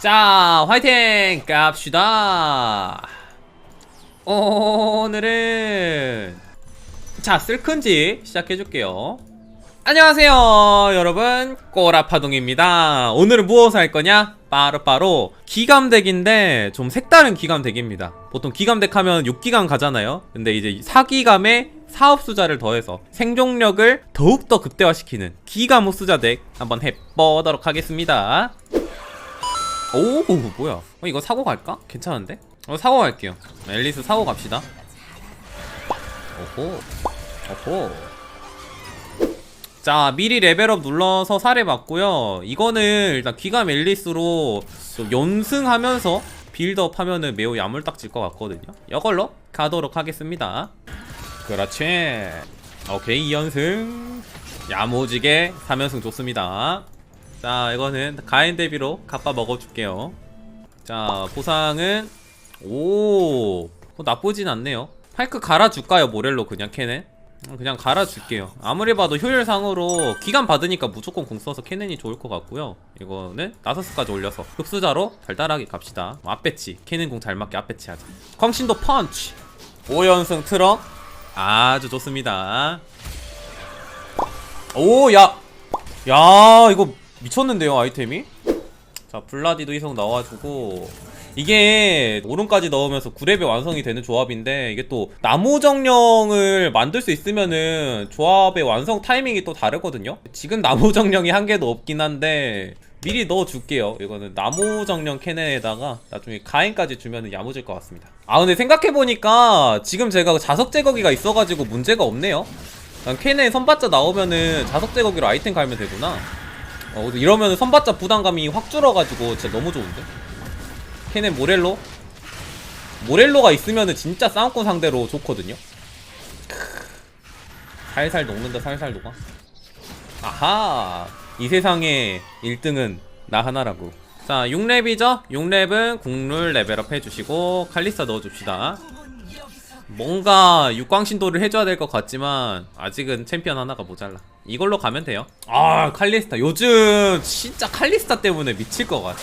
자, 화이팅! 갑시다! 오늘은, 자, 쓸큰지 시작해줄게요. 안녕하세요, 여러분. 꼬라파동입니다. 오늘은 무엇을 할 거냐? 빠르빠로 기감덱인데 좀 색다른 기감덱입니다. 보통 기감덱 하면 6기감 가잖아요. 근데 이제 4기감에 사업 수자를 더해서 생존력을 더욱더 극대화시키는 기감 흡수자 덱 한번 해보도록 하겠습니다. 오 뭐야. 어, 이거 사고 갈까? 괜찮은데? 어 사고 갈게요. 앨리스 사고 갑시다. 오호. 오호. 자 미리 레벨업 눌러서 사례 맞고요. 이거는 일단 귀감 앨리스로 좀 연승하면서 빌드업 하면은 매우 야물딱질 것 같거든요. 이걸로 가도록 하겠습니다. 그렇지. 오케이 2연승. 야무지게 3연승 좋습니다 자 이거는 가인 대비로 갑바 먹어줄게요. 자 보상은 오 어, 나쁘진 않네요. 파이크 갈아줄까요? 모렐로 그냥 캐넨? 음, 그냥 갈아줄게요. 아무리 봐도 효율상으로 기간 받으니까 무조건 공 써서 캐넨이 좋을 것 같고요. 이거는 나서스까지 올려서 흡수자로 달달하게 갑시다. 앞배치 캐넨 공 잘 맞게 앞배치 하자. 광신도 펀치! 5연승 트럭! 아주 좋습니다. 오야! 야 이거 미쳤는데요 아이템이? 자 블라디도 이성 나와주고 이게 오른까지 넣으면서 9렙에 완성이 되는 조합인데 이게 또 나무 정령을 만들 수 있으면은 조합의 완성 타이밍이 또 다르거든요? 지금 나무 정령이 한 개도 없긴 한데 미리 넣어줄게요. 이거는 나무 정령 캐넨에다가 나중에 가인까지 주면은 야무질 것 같습니다. 아 근데 생각해보니까 지금 제가 자석 제거기가 있어가지고 문제가 없네요. 난 캐넨 선받자 나오면은 자석 제거기로 아이템 갈면 되구나 어, 이러면 선받자 부담감이 확 줄어가지고 진짜 너무 좋은데? 걔네 모렐로? 모렐로가 있으면은 진짜 싸움꾼 상대로 좋거든요? 살살 녹는다 살살 녹아 아하 이 세상의 1등은 나 하나라고 자 6렙이죠? 6렙은 국룰 레벨업 해주시고 칼리스타 넣어줍시다 뭔가 육광신도를 해줘야 될 것 같지만 아직은 챔피언 하나가 모자라 이걸로 가면 돼요. 아 칼리스타. 요즘 진짜 칼리스타 때문에 미칠 것 같아.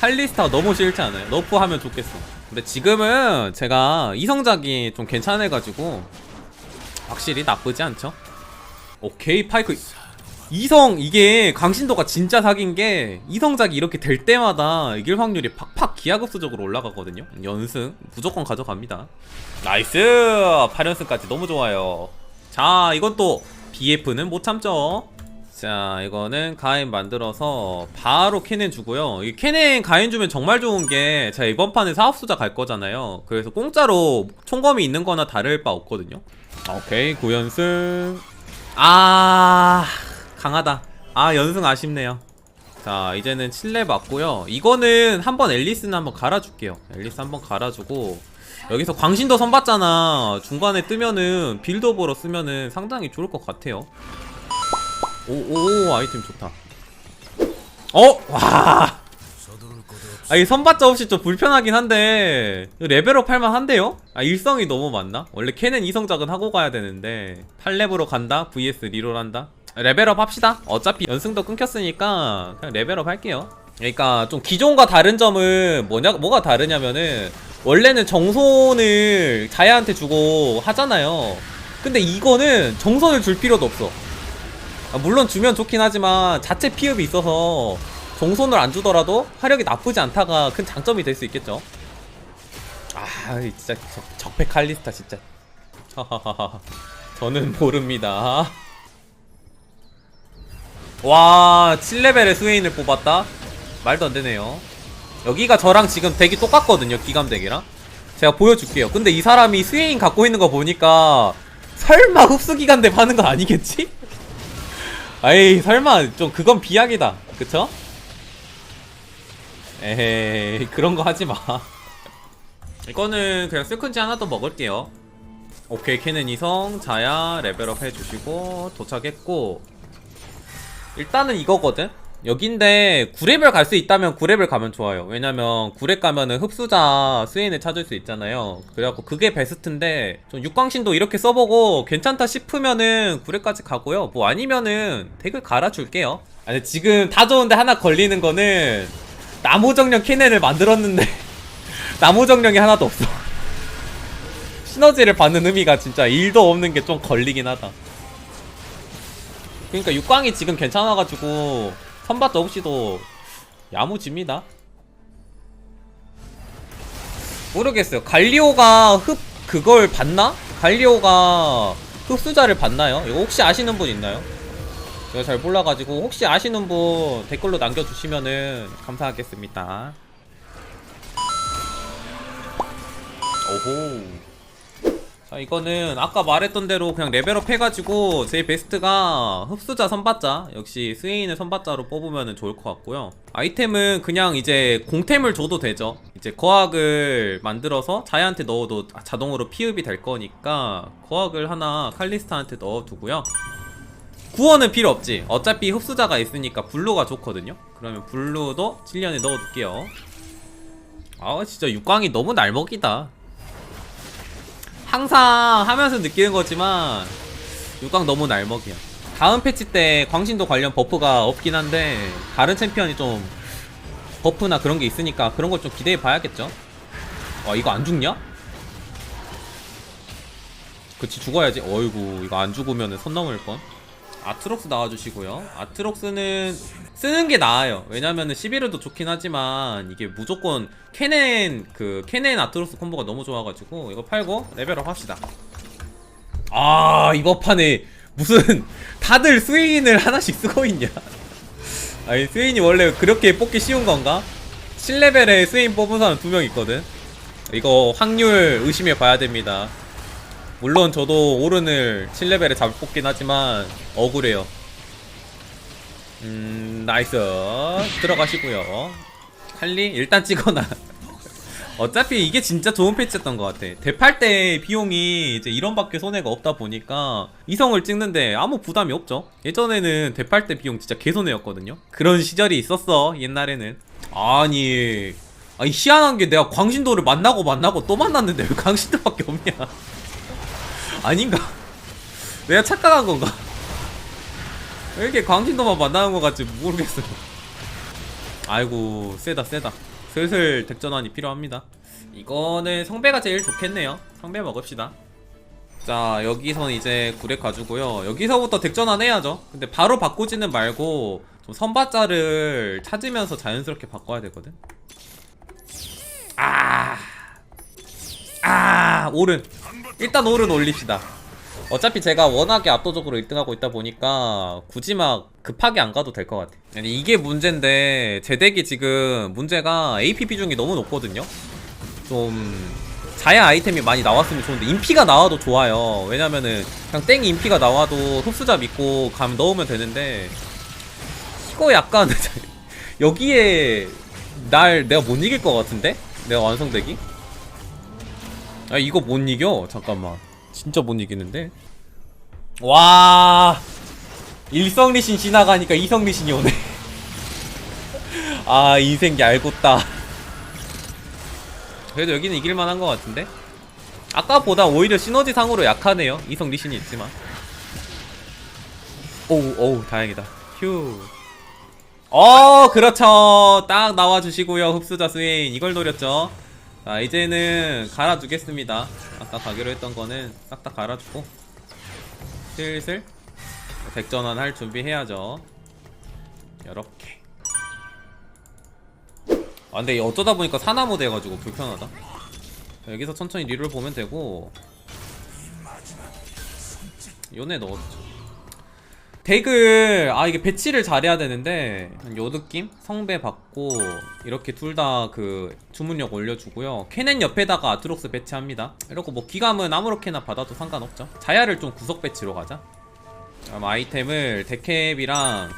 칼리스타 너무 싫지 않아요? 너프하면 좋겠어. 근데 지금은 제가 이성작이 좀 괜찮아가지고 확실히 나쁘지 않죠? 오케이 파이크. 이성 이게 강신도가 진짜 사귄 게 이성작이 이렇게 될 때마다 이길 확률이 팍팍 기하급수적으로 올라가거든요? 연승 무조건 가져갑니다. 나이스! 8연승까지 너무 좋아요. 자 이건 또 BF는 못 참죠. 자 이거는 가인 만들어서 바로 캐넨 주고요. 이 캐넨 가인 주면 정말 좋은 게 제가 이번 판에 사업수자 갈 거잖아요. 그래서 공짜로 총검이 있는 거나 다를 바 없거든요. 오케이. 9연승. 아 강하다. 아 연승 아쉽네요. 자 이제는 7렙 맞고요. 이거는 한번 앨리스는 한번 갈아줄게요. 앨리스 한번 갈아주고 여기서 광신도 선봤잖아 중간에 뜨면은 빌드업으로 쓰면은 상당히 좋을 것 같아요 오오 아이템 좋다 어? 와 아, 이 선받자 없이 좀 불편하긴 한데 레벨업 할만 한데요? 아 일성이 너무 많나? 원래 캐넨 이성작은 하고 가야 되는데 8렙으로 간다? vs 리롤 한다? 레벨업 합시다 어차피 연승도 끊겼으니까 그냥 레벨업 할게요 그러니까 좀 기존과 다른 점은 뭐냐 뭐가 다르냐면은 원래는 정손을 자야한테 주고 하잖아요. 근데 이거는 정손을 줄 필요도 없어. 아, 물론 주면 좋긴 하지만 자체 피흡이 있어서 정손을 안 주더라도 화력이 나쁘지 않다가 큰 장점이 될 수 있겠죠. 아 진짜 적- 적폐 칼리스타 진짜. 저는 모릅니다. 와 7레벨의 스웨인을 뽑았다? 말도 안 되네요 여기가 저랑 지금 덱이 똑같거든요 기감 덱이랑. 제가 보여줄게요. 근데 이 사람이 스웨인 갖고 있는 거 보니까 설마 흡수 기간 덱 하는 거 아니겠지? 아이 설마 좀 그건 비약이다. 그쵸? 에헤이 그런 거 하지마. 이거는 그냥 세컨지 하나 더 먹을게요. 오케이 캐는 이성 자야 레벨업 해주시고 도착했고. 일단은 이거거든 여긴데 9레벨 갈 수 있다면 9레벨 가면 좋아요. 왜냐면 9렙 가면은 흡수자 스웨인을 찾을 수 있잖아요. 그래갖고 그게 베스트인데 좀 육광신도 이렇게 써보고 괜찮다 싶으면은 9렙까지 가고요. 뭐 아니면은 덱을 갈아줄게요. 아니 지금 다 좋은데 하나 걸리는 거는 나무정령 캐넨을 만들었는데 나무정령이 하나도 없어. 시너지를 받는 의미가 진짜 1도 없는 게 좀 걸리긴 하다. 그러니까 육광이 지금 괜찮아가지고 선밭 없이도 야무집니다 모르겠어요 갈리오가 흡 그걸 봤나? 갈리오가 흡수자를 봤나요? 이거 혹시 아시는 분 있나요? 제가 잘 몰라가지고 혹시 아시는 분 댓글로 남겨주시면은 감사하겠습니다. 오호. 자 이거는 아까 말했던 대로 그냥 레벨업 해가지고 제 베스트가 흡수자 선받자 역시 스웨인을 선받자로 뽑으면 좋을 것 같고요. 아이템은 그냥 이제 공템을 줘도 되죠. 이제 거학을 만들어서 자야한테 넣어도 자동으로 피흡이 될 거니까 거학을 하나 칼리스타한테 넣어두고요. 구원은 필요 없지. 어차피 흡수자가 있으니까 블루가 좋거든요. 그러면 블루도 7년에 넣어둘게요. 아 진짜 육광이 너무 날먹이다 항상 하면서 느끼는 거지만 육광 너무 날먹이야. 다음 패치 때 광신도 관련 버프가 없긴 한데 다른 챔피언이 좀 버프나 그런 게 있으니까 그런 걸 좀 기대해 봐야겠죠? 와 이거 안 죽냐? 그치 죽어야지. 어이구 이거 안 죽으면 선 넘을 뻔 아트록스 나와주시고요. 아트록스는 쓰는 게 나아요. 왜냐면은 11호도 좋긴 하지만 이게 무조건 캐넨 그 캐넨 아트록스 콤보가 너무 좋아가지고 이거 팔고 레벨업 합시다. 아 이번 판에 무슨 다들 스웨인을 하나씩 쓰고 있냐? 아니 스웨인이 원래 그렇게 뽑기 쉬운 건가? 7레벨에 스웨인 뽑은 사람 두 명 있거든. 이거 확률 의심해 봐야 됩니다 물론 저도 오른을 7레벨에 잡을 뽑긴 하지만 억울해요. 음 나이스. 들어가시고요. 칼리 일단 찍어놔. 어차피 이게 진짜 좋은 패치였던 것 같아. 대팔 때 비용이 이제 1원밖에 손해가 없다 보니까 이성을 찍는데 아무 부담이 없죠. 예전에는 대팔 때 비용 진짜 개손해였거든요. 그런 시절이 있었어 옛날에는. 아니 아니 희한한 게 내가 광신도를 만나고 만나고 또 만났는데 왜 광신도밖에 없냐 아닌가? 내가 착각한 건가? 왜 이렇게 광신도만 만나는 것 같지 모르겠어요. 아이고 세다 세다. 슬슬 덱전환이 필요합니다. 이거는 성배가 제일 좋겠네요. 성배 먹읍시다. 자 여기선 이제 구렉 가지고요. 여기서부터 덱전환 해야죠. 근데 바로 바꾸지는 말고 좀 선바자를 찾으면서 자연스럽게 바꿔야 되거든. 아, 아 오른. 일단 오른 올립시다. 어차피 제가 워낙에 압도적으로 1등하고 있다 보니까 굳이 막 급하게 안 가도 될 것 같아. 아니 이게 문제인데 제 덱이 지금 문제가 AP 비중이 너무 높거든요. 좀 자야 아이템이 많이 나왔으면 좋은데 인피가 나와도 좋아요. 왜냐면은 그냥 땡 인피가 나와도 흡수자 믿고 감 넣으면 되는데 이거 약간 여기에 날 내가 못 이길 것 같은데? 내가 완성덱이? 아 이거 못 이겨? 잠깐만. 진짜 못 이기는데? 와. 일성리신 지나가니까 이성리신이 오네. 아 인생기 알고따 그래도 여기는 이길만한 것 같은데? 아까보다 오히려 시너지상으로 약하네요 이성리신이 있지만. 오우 오우 다행이다. 휴. 어, 그렇죠. 딱 나와주시고요. 흡수자 스웨인. 이걸 노렸죠. 자, 이제는 갈아주겠습니다. 아까 가기로 했던 거는 싹 다 갈아주고. 슬슬 백전환 할 준비 해야죠. 요렇게. 아, 근데 어쩌다 보니까 사나무 돼가지고 불편하다. 자, 여기서 천천히 리를 보면 되고. 요네 넣었죠. 덱을 아 이게 배치를 잘해야 되는데 요 느낌? 성배 받고 이렇게 둘 다 그 주문력 올려주고요. 캐넨 옆에다가 아트록스 배치합니다. 이러고 뭐 기감은 아무렇게나 받아도 상관없죠. 자야를 좀 구석 배치로 가자. 그럼 아이템을 데캡이랑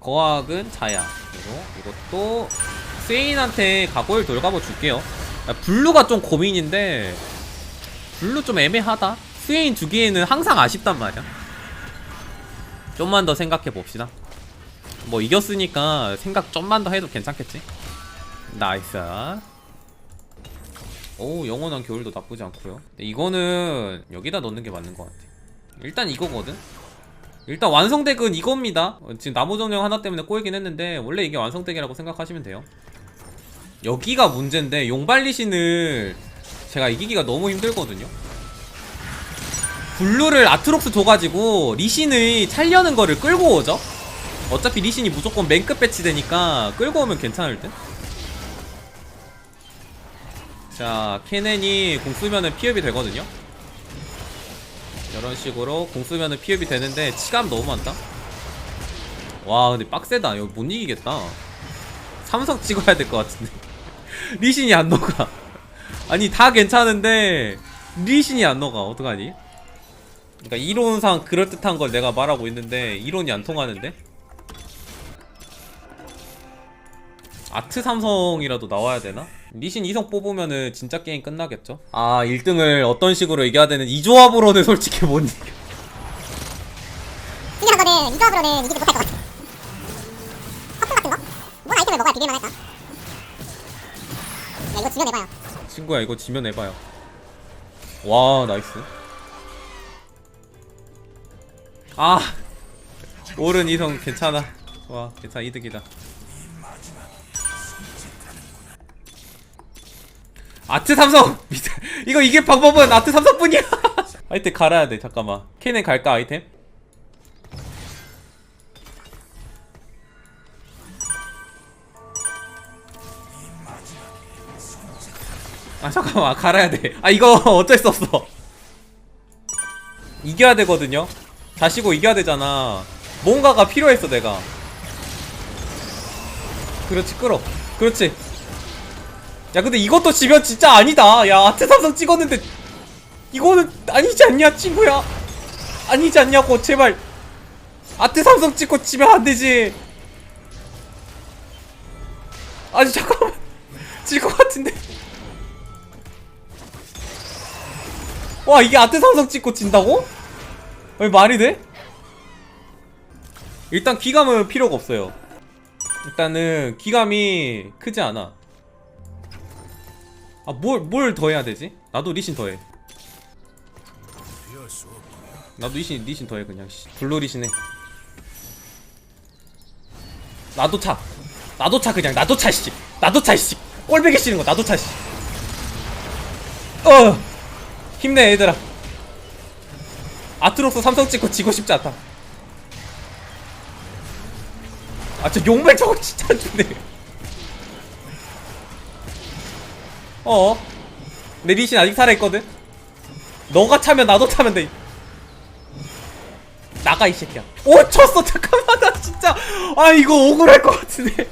거학은 자야. 그리고 이것도 스웨인한테 가골 돌가보 줄게요. 아, 블루가 좀 고민인데 블루 좀 애매하다. 스웨인 주기에는 항상 아쉽단 말이야 좀만 더 생각해 봅시다. 뭐 이겼으니까 생각 좀만 더 해도 괜찮겠지? 나이스. 오 영원한 겨울도 나쁘지 않고요. 이거는 여기다 넣는 게 맞는 것 같아. 일단 이거거든. 일단 완성덱은 이겁니다 어, 지금 나무 정령 하나 때문에 꼬이긴 했는데 원래 이게 완성덱이라고 생각하시면 돼요 여기가 문제인데 용발리신을 제가 이기기가 너무 힘들거든요 블루를 아트록스 줘가지고 리신의 찰려는 거를 끌고 오죠 어차피 리신이 무조건 맨 끝 배치되니까 끌고 오면 괜찮을 듯 자, 케넨이 공 쓰면은 피업이 되거든요. 이런 식으로 공 쓰면은 피업이 되는데 치감 너무 많다. 와, 근데 빡세다. 이거 못 이기겠다. 삼성 찍어야 될 것 같은데. 리신이 안 녹아. 아니, 다 괜찮은데 리신이 안 녹아. 어떡하니? 그러니까 이론상 그럴듯한 걸 내가 말하고 있는데 이론이 안 통하는데? 아트 삼성이라도 나와야 되나? 리신 이성 뽑으면은 진짜 게임 끝나겠죠? 아 1등을 어떤 식으로 이겨야 되는 이 조합으로는 솔직히 못 이겨 이기는 거는 이 조합으로는 이기지 못할 것 같아. 커플 같은 거? 뭔 아이템을 먹어야 비빌만 할까? 야 이거 지면 해봐요. 친구야 이거 지면 해봐요 와 나이스 아 오른 이성 괜찮아. 와 괜찮아. 이득이다. 아트 삼성! 이거 이게 방법은 아트 삼성뿐이야. 아이템 갈아야 돼 잠깐만. 케넨 갈까 아이템? 아 잠깐만. 갈아야 돼아 이거 어쩔 수 없어. 이겨야 되거든요 자시고 이겨야 되잖아. 뭔가가 필요했어 내가. 그렇지 끌어. 그렇지. 야 근데 이것도 지면 진짜 아니다. 야 아트 삼성 찍었는데 이거는 아니지 않냐 친구야? 아니지 않냐고 제발. 아트 삼성 찍고 지면 안 되지. 아니 잠깐만. 질 것 같은데. 와 이게 아트 삼성 찍고 진다고? 왜 말이 돼? 일단 기감은 필요가 없어요. 일단은 기감이 크지 않아. 아 뭘 뭘 더 해야 되지? 나도 리신 더해. 나도 리신 리신 더해 그냥. 씨. 블루 리신 해. 나도 차. 나도 차 그냥. 나도 차씨. 나도 차씨. 꼴배기 싫은 거 나도 차씨. 어! 힘내 얘들아 아트록스 삼성 찍고 지고 싶지 않다. 아 저 용발 저거 진짜 안 좋네. 어? 내 리신 아직 살아있거든? 너가 차면 나도 차면 돼. 나가 이 새끼야. 오 쳤어. 잠깐만 나 진짜. 아 이거 억울할 것 같은데.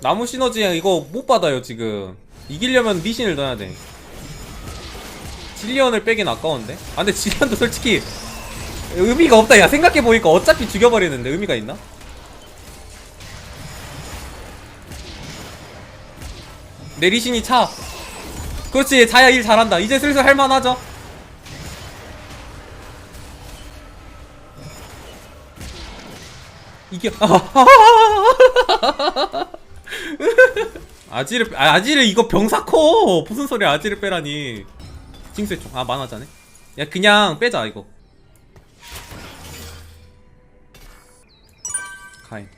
나무 시너지 이거 못 받아요 지금. 이기려면 리신을 넣어야 돼 질리언을 빼긴 아까운데? 아 근데 질리언도 솔직히 의미가 없다. 야 생각해보니까 어차피 죽여버리는데 의미가 있나? 내 리신이 차. 그렇지 자야 일 잘한다. 이제 슬슬 할만하죠? 이겨. 아지를 아, 아지를 이거 병사 커 무슨 소리야 아지를 빼라니 징수의 총아 만화자네 야 그냥 빼자 이거 가인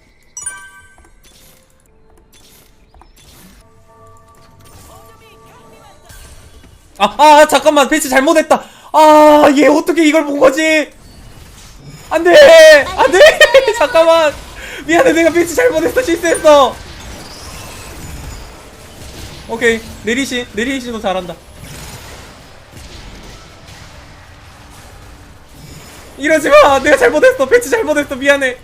아, 아, 잠깐만, 배치 잘못했다. 아, 얘 어떻게 이걸 본 거지? 안 돼! 안 돼! 잠깐만! 미안해, 내가 배치 잘못했어, 실수했어! 오케이, 내리신, 내리신도 잘한다. 이러지 마! 내가 잘못했어! 배치 잘못했어! 미안해!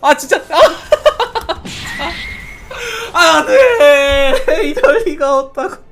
아, 진짜! 아! 아, 네! 이럴 리가 없다고.